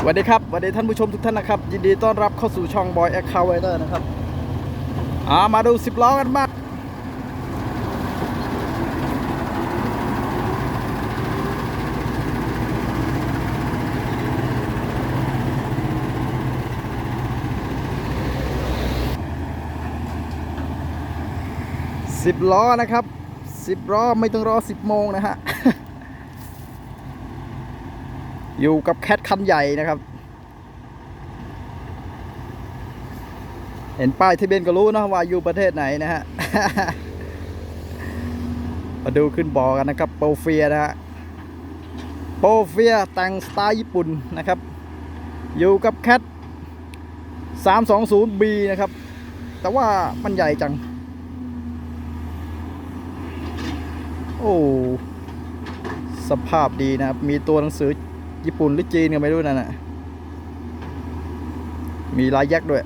สวัสดีครับสวัสดีท่านผู้ชมทุกท่านนะครับ ยินดีต้อนรับเข้าสู่ช่องบอยแอคคาไวเตอร์นะครับอ่ามาดูสิบล้อกันบ้างสิบล้อนะครับสิบล้อไม่ต้องรอสิบโมงนะฮะ อยู่กับแคทคันใหญ่นะครับ เห็นป้ายทะเบียนก็รู้นะว่าอยู่ประเทศไหนนะฮะ มาดูขึ้นบอกันนะครับโปรเฟียนะฮะ โปรเฟียแต่งสไตล์ญี่ปุ่นนะครับ อยู่กับแคท 320B นะครับ แต่ว่ามันใหญ่จัง โอ้ สภาพดีนะครับ มีตัวหนังสือ ญี่ปุ่นหรือจีนก็ไม่รู้นั่นน่ะ มีลายยักษ์ด้วย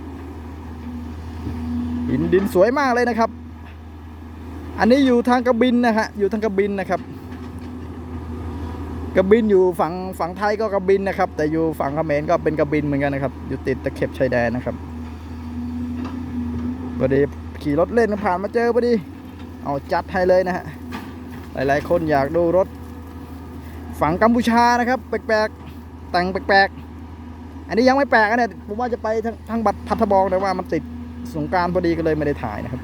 หินดินสวยมากเลยนะครับ อันนี้อยู่ทางกระบินนะฮะ อยู่ทางกระบินนะครับ กระบินอยู่ฝั่งฝั่งไทยก็กระบินนะครับ แต่อยู่ฝั่งเขมรก็เป็นกระบินเหมือนกันนะครับ อยู่ติดตะเข็บชายแดนนะครับพอดีขี่รถเล่นผ่านมาเจอพอดี เอาจัดให้เลยนะฮะ หลายๆ คนอยากดูรถ ฝั่งกัมพูชานะครับ แปลกๆ แต่งแปลกๆ อันนี้ยังไม่แปลกนะเนี่ยผมว่าจะไปทางทางบัตรพัทบองแต่ว่ามันติดสงการพอดีก็เลยไม่ได้ถ่ายนะครับ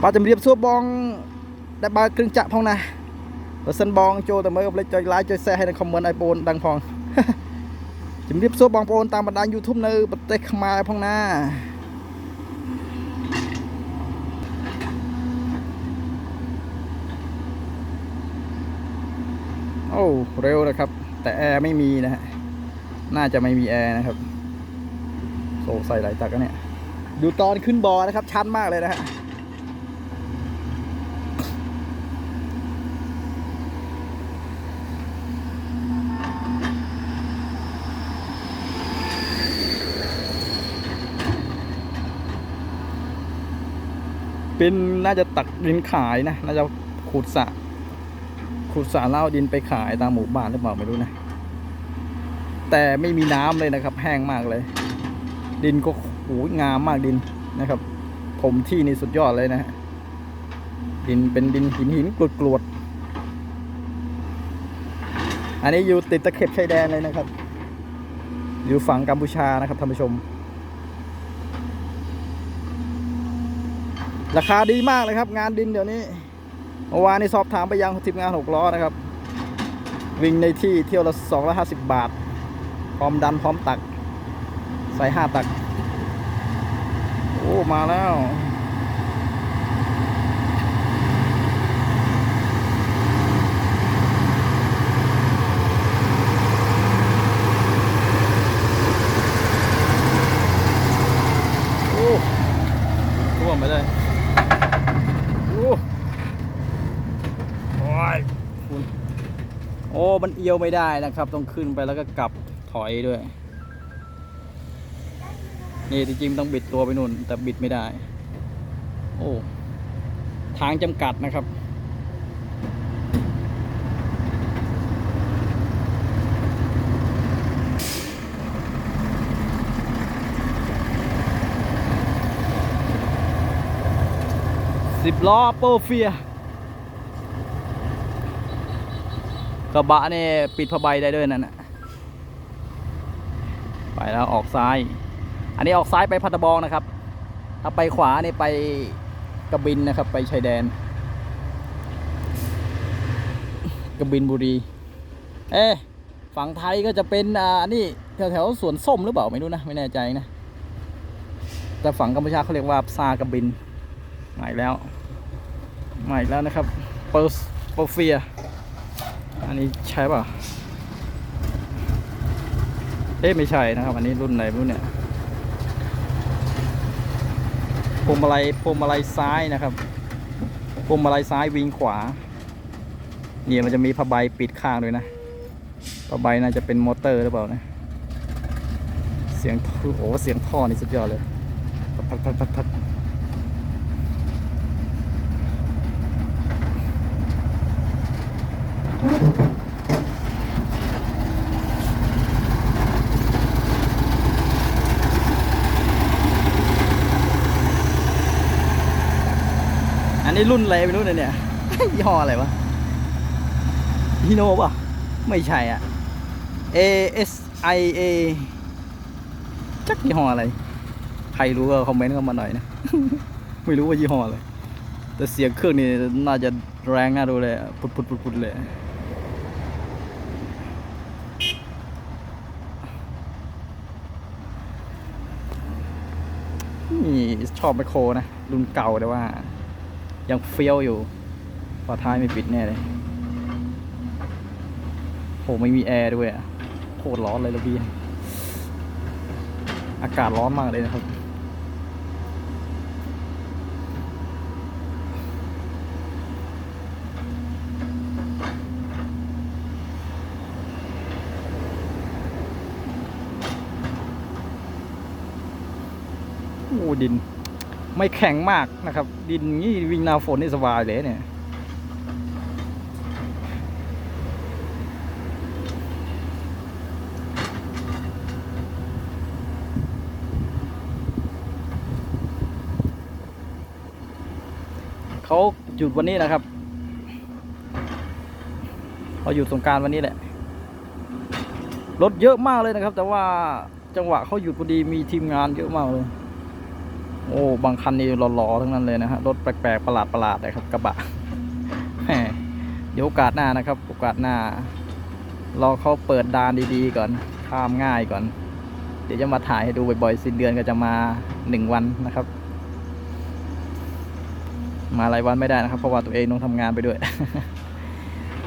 ปาจะเรียบซัวบองได้บาครึ่งจะพองนะเปอร์เซ็นต์บองโจแต่เมื่อกับเลยจอยไลน์จอยแซ่ให้ในคอมเมนต์ไอโฟนดังพองจะเรียบซัวบองโปนตามบรรดายูทูบในประเทศขมาพองนะ อ้เร็วนะครับ แต่แอร์ไม่มีนะฮะน่าจะไม่มีแอร์นะครับโซ่ใส่หลายตักเนี่ย ดูตอนขึ้นบอนะครับ ชันมากเลยนะฮะเป็นน่าจะตักดินขายนะ น่าจะขุดสระ ขุดสารเล่าดินไปขายตามหมู่บ้านหรือเปล่าไม่รู้นะ แต่ไม่มีน้ำเลยนะครับ แห้งมากเลย ดินก็โหงามมากดินนะครับ ผมที่นี่สุดยอดเลยนะฮะดินเป็นดินหินหินกรวดกรวดอันนี้อยู่ติดตะเข็บชายแดนเลยนะครับ อยู่ฝั่งกัมพูชานะครับท่านผู้ชม ราคาดีมากเลยครับ งานดินเดี๋ยวนี้ เมื่อวานนี้สอบถามไปยังทีมงานหกล้อนะครับ วิ่งในที่เที่ยวละสองร้อยห้าสิบบาท พร้อมดันพร้อมตัก ใส่ห้าตัก โอ้ มาแล้ว โอ้ท่วมไปเลย โอ้โอ้ยคุณโอ้ มันเอียวไม่ได้นะครับ ต้องขึ้นไปแล้วก็กลับถอยด้วย นี่จริงๆต้องบิดตัวไปนู่น แต่บิดไม่ได้ โอ้ทางจำกัดนะครับสิบล้อโปรเฟีย กระบะเนี่ยปิดผ้าใบได้ด้วยนั่นนะไปแล้วออกซ้าย อันนี้ออกซ้ายไปพัตตะบองนะครับ ถ้าไปขวานี่ไปกระบินนะครับ ไปชายแดน กระบินบุรี เอ๊ฝั่งไทยก็จะเป็นอ่านี่แถวแถวๆสวนส้มหรือเปล่าไม่รู้นะไม่แน่ใจนะแต่ฝั่งกัมพูชาเขาเรียกว่าซากระบินมาอีกแล้วมาอีกแล้วนะครับเปอร์เปอร์เฟีย อันนี้ใช่ป่ะ เอ๊ะไม่ใช่นะครับ อันนี้รุ่นไหนไม่รู้เนี่ยพวงมาลัยพวงมาลัยซ้ายนะครับพวงมาลัยซ้ายวิงขวา เนี่ยมันจะมีผ้าใบปิดข้างด้วยนะผ้าใบน่าจะเป็นมอเตอร์หรือเปล่านะเสียงโอ้เสียงท่อนี่สุดยอดเลยพักพักพักพัก อันนี้รุ่นอะไรไม่รู้เลยเนี่ย ยี่ห้ออะไรวะฮิโนะป่ะ ไม่ใช่อะ A S I A จักยี่ห้ออะไร ใครรู้ก็คอมเมนต์เข้ามาหน่อยนะ ไม่รู้ว่ายี่ห้ออะไร แต่เสียงเครื่องนี่น่าจะแรงน่าดูเลย ปุดๆๆเลย ชอบไมโครนะ รุ่นเก่าแต่ว่า ยังเฟี้ยวอยู่ฝาท้ายไม่ปิดแน่เลยโหไม่มีแอร์ด้วยอะโคตรร้อนเลยระเบียงอากาศร้อนมากเลยนะครับ โอ้ดิน ไม่แข็งมากนะครับ ดินงี้วิ่งหนาฝนนี่สบายเลยเนี่ยเขาหยุดวันนี้นะครับเขาหยุดสงการวันนี้แหละ รถเยอะมากเลยนะครับ แต่ว่าจังหวะเขาหยุดพอดีมีทีมงานเยอะมากเลย โอ้บางคันนี่หล่อๆทั้งนั้นเลยนะฮะรถแปลกๆประหลาดๆเลยครับกระบะเดี๋ยวโอกาสหน้านะครับ โอกาสหน้า รอเขาเปิดดานดีๆก่อนข้ามง่ายก่อน เดี๋ยวจะมาถ่ายให้ดูบ่อยๆสิ้นเดือนก็จะมาหนึ่งวันนะครับ มาหลายวันไม่ได้นะครับ เพราะว่าตัวเองต้องทำงานไปด้วย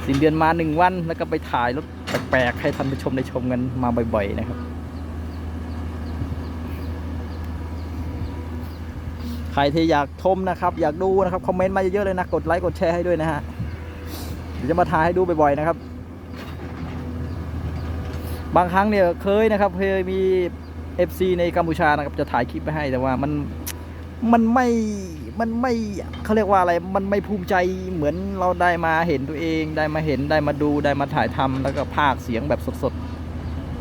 สิ้นเดือนมาหนึ่งวันแล้วก็ไปถ่ายรถแปลกๆให้ท่านผู้ชมได้ชมกันมาบ่อย ๆ นะครับ ใครที่อยากชมนะครับ อยากดูนะครับคอมเมนต์มาเยอะๆเลยนะกดไลค์กดแชร์ให้ด้วยนะฮะเดี๋ยวจะมาถ่ายให้ดูบ่อยๆนะครับ บางครั้งเนี่ยเคยนะครับ เคยมี FC ในกัมพูชานะครับจะถ่ายคลิปไปให้แต่ว่ามันมันไม่มันไม่เขาเรียกว่าอะไร มันไม่ภูมิใจเหมือนเราได้มาเห็นตัวเอง ได้มาเห็นได้มาดูได้มาถ่ายทำแล้วก็พากเสียงแบบสด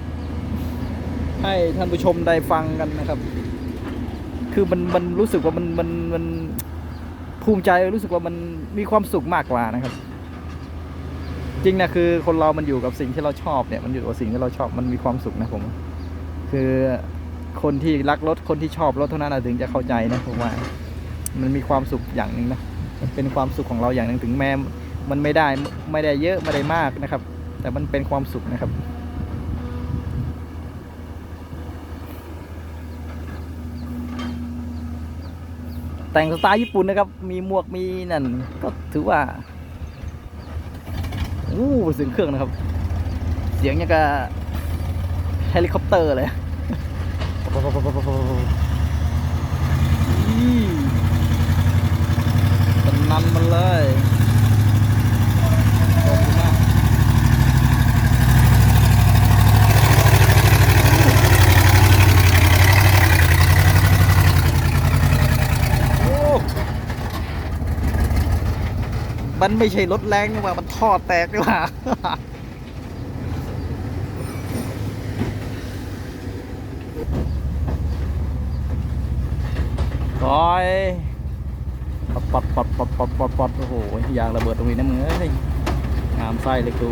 ๆ ให้ท่านผู้ชมได้ฟังกันนะครับ คือมันมันรู้สึกว่ามันมันมันภูมิใจรู้สึกว่ามันมีความสุขมากกว่านะครับ จริงนะคือคนเรามันอยู่กับสิ่งที่เราชอบเนี่ยมันอยู่กับสิ่งที่เราชอบมันมีความสุขนะผมคือคนที่รักรถคนที่ชอบรถเท่านั้นถึงจะเข้าใจนะผมว่า มันมีความสุขอย่างหนึ่งนะมันเป็นความสุขของเราอย่างหนึ่งถึงแม้มันไม่ได้ไม่ได้เยอะไม่ได้มากนะครับ แต่มันเป็นความสุขนะครับ แต่งสไตล์ญี่ปุ่นนะครับ มีหมวกมีนั่น ก็ถือว่าอู้เสียงเครื่องนะครับ เสียงย่างกับเฮลิคอปเตอร์เลย อีสนันมันเลยขอบคุณมากโอ้ มันไม่ใช่รถแรงนี่หว่ามันท่อแตกนี่หว่าคอยปัดปัดปัดปัดปัดปัดปัดโอ้โหยางระเบิดตรงนี้นะมึงเอ้ยงามไส้เลยกู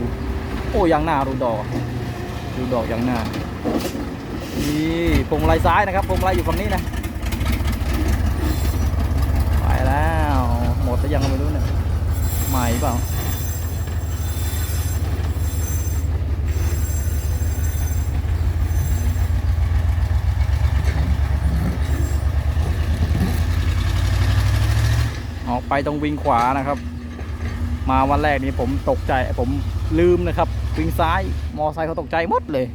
โอ้ยางหน้าดูดอกดูดอกยางหน้านี่พวงมาลัยซ้ายนะครับพวงมาลัยอยู่ฝั่งนี้นะไปแล้วหมดแล้วยังไม่รู้เนี่ย ใหม่เปล่าออกไปตรงวิ่งขวานะครับ มาวันแรกนี้ผมตกใจผมลืมนะครับวิ่งซ้าย มอไซค์เขาตกใจหมดเลย